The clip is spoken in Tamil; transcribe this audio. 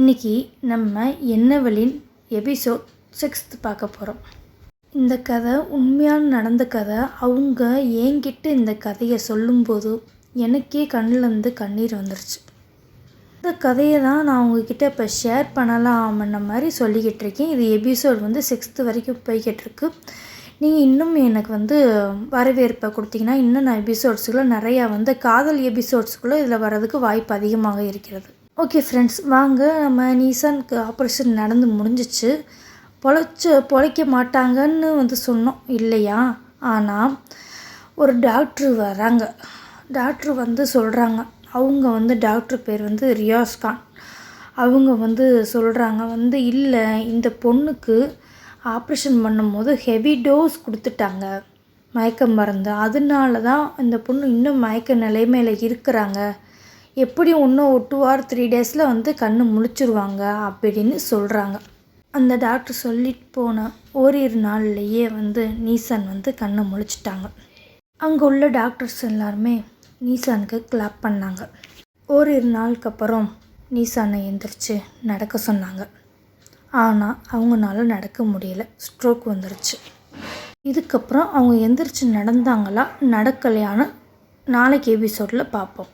இன்றைக்கி நம்ம என்னவளின் எபிசோட் சிக்ஸ்த் பார்க்க போகிறோம் இந்த கதை உண்மையான நடந்த கதை அவங்க என்கிட்ட இந்த கதையை சொல்லும்போது எனக்கே கண்ணிலேருந்து கண்ணீர் வந்துருச்சு. இந்த கதையை தான் நான் உங்ககிட்ட இப்போ ஷேர் பண்ணலாம்ன மாதிரி சொல்லிக்கிட்டு இருக்கேன். இது எபிசோட் வந்து சிக்ஸ்த்து வரைக்கும் போய்கிட்டிருக்கு நீங்கள் இன்னும் எனக்கு வந்து வரவேற்பை கொடுத்தீங்கன்னா இன்னும் நான் எபிசோட்ஸுக்குள்ளே நிறையா வந்து காதல் எபிசோட்ஸுக்குள்ளே இதில் வர்றதுக்கு வாய்ப்பு அதிகமாக இருக்கிறது. ஓகே ஃப்ரெண்ட்ஸ் வாங்க நம்ம நீசானுக்கு ஆப்ரேஷன் நடந்து முடிஞ்சிச்சு. பொழைச்ச பொழைக்க மாட்டாங்கன்னு வந்து சொன்னோம் இல்லையா? ஆனால் ஒரு டாக்டர் வராங்க. டாக்டர் வந்து சொல்கிறாங்க அவங்க வந்து டாக்டர் பேர் வந்து ரியாஸ் கான். அவங்க வந்து சொல்கிறாங்க வந்து இல்லை இந்த பொண்ணுக்கு ஆப்ரேஷன் பண்ணும்போது ஹெவி டோஸ் கொடுத்துட்டாங்க. மயக்க மருந்து. அதனால தான் இந்த பொண்ணு இன்னும் மயக்க நிலைமையில் இருக்கிறாங்க. எப்படி இன்னும் ஒரு டூ ஆர் த்ரீ டேஸில் வந்து கண் முழிச்சிருவாங்க அப்படின்னு சொல்கிறாங்க அந்த டாக்டர் சொல்லிட்டு போன ஓரிரு நாள்லேயே வந்து நீசான் வந்து கண்ணை முழிச்சிட்டாங்க. அங்கே உள்ள டாக்டர்ஸ் எல்லாருமே நீசானுக்கு கிளாப் பண்ணாங்க. ஓரிரு நாளுக்கு அப்புறம் நீசானை எந்திரிச்சு நடக்க சொன்னாங்க. ஆனால் அவங்கனால நடக்க முடியல. ஸ்ட்ரோக் வந்துருச்சு. இதுக்கப்புறம் அவங்க எந்திரிச்சு நடந்தாங்களா நடக்கலையான்னு நாளைக்கு எபிசோடில் பார்ப்போம்.